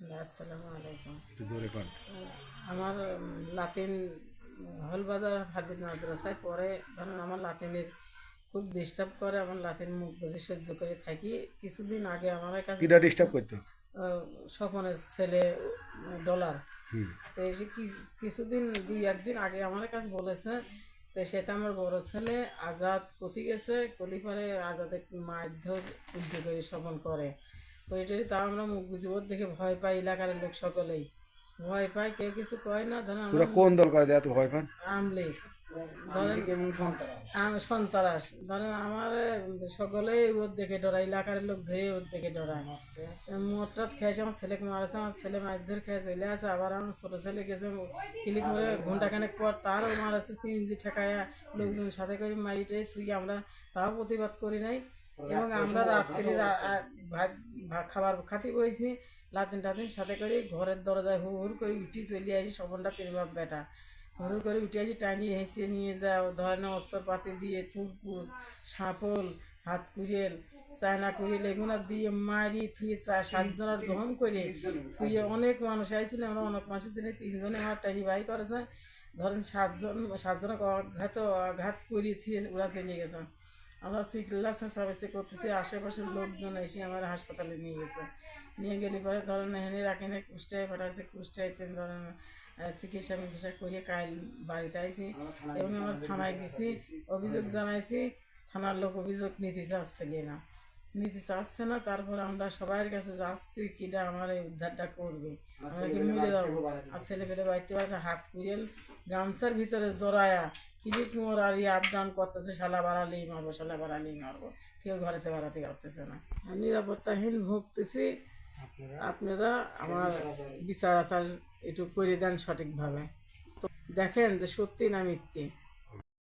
আসসালামু আলাইকুম। আমার লাতিন হলবাজার হাদির মাদ্রাসায় পরে ধরেন আমার লাতিনের খুব ডিস্টার্ব করে আমার লাতিন মুখ বুঝে সহ্য করে থাকি। কিছুদিন আগে আমার কাছে কিটা ডিস্টার্ব করতো? স্বপনের ছেলে ডলার। তো কিছু- কিছুদিন দুই একদিন আগে আমার কাছে বলেছে তো সেটা আমার বড় ছেলে আজাদ কতি গেছে। কলিপারে আজাদের মারধর করে স্বপন করে। তো এটাই তাও আমরা মুখ বুঝিব দেখে ভয় পাই এলাকার লোক সকলেই। ভয় পাই কেউ কিছু কয় না ধরেন তোরা আমরা কোন দল করে দেয় এত ভয় পান? আমলে ধরেন আম সন্তারাস। ধরেন আমার সকলেই ওর দেখে ডরায় এলাকার লোক ধরে ওর দেখে ডরায়। মোটরাত খেয়েছে আমার ছেলেকে মারেছে আমার ছেলে মারধর খেয়ে চলে আছে আবার আমার ছোটো ছেলে গেছে ক্লিক করে ঘন্টাখানেক পর তারও মারাছে সিএনজি ঠেকায়া লোকজন সাথে করে মারিটাই তুই আমরা তাও প্রতিবাদ করি নাই। এবং আমরা রাত্রি ভাত খাবার খাতি বইছি লাতিন টাতিন সাথে করে ঘরের দরজায় হুড় হুড় করে উঠি চলে আসি সবনটা তিন বাপ বেটা। হুড় করে উঠে আসি টানি হেসে নিয়ে যাও ধরনের অস্ত্রপাতি দিয়ে থুরপুস সাপল হাত কুড়িয়েল চায়না কুড়িয়েল এগুলো দিয়ে মারি থুয়ে চা সাতজনের জহম করে থুয়ে অনেক মানুষ আইছিল আমরা অনেক মানুষ ছিল তিনজনে আমার টানি বাই করেছে ধরেন সাতজন সাতজনকে আঘাত আঘাত করে থুয়ে ওরা চলে গেছে। আমরা চিকিৎসা সার্ভিসে করতেছি আশেপাশের লোকজন এসে আমার হাসপাতালে নিয়ে গেছে। নিয়ে গেলে পরে ধরেন এখানে রাখেন কুষ্টায় পাঠাইছে কুষ্টাইতে ধরেন চিকিৎসা মিকিৎসা করিয়ে কাল বাড়িতে আইছি এবং আমার থানায় গেছি অভিযোগ জানাইছি থানার লোক অভিযোগ নিতে চাচ্ছে না। নিতে চাচ্ছে না তারপর আমরা সবার কাছে যাচ্ছি কিটা আমার এই উদ্ধারটা করবে। আমাকে মিলে যাব আর ছেলে পেলে বাড়িতে বাড়িতে হাত কুড়িয়েল গামছার ভিতরে জড়ায়া কিলিক তোমার আর আপ ডাউন করতেছে শালা বাড়ালেই মারবো শালা বাড়ালেই মারবো। কেউ ঘরেতে বাড়াতে পারতেছে না। নিরাপত্তাহীন ভুগতেছি আপনারা? আমার বিচার আচার একটু করে দেন সঠিকভাবে। তো দেখেন যে সত্যি না মিথ্যে।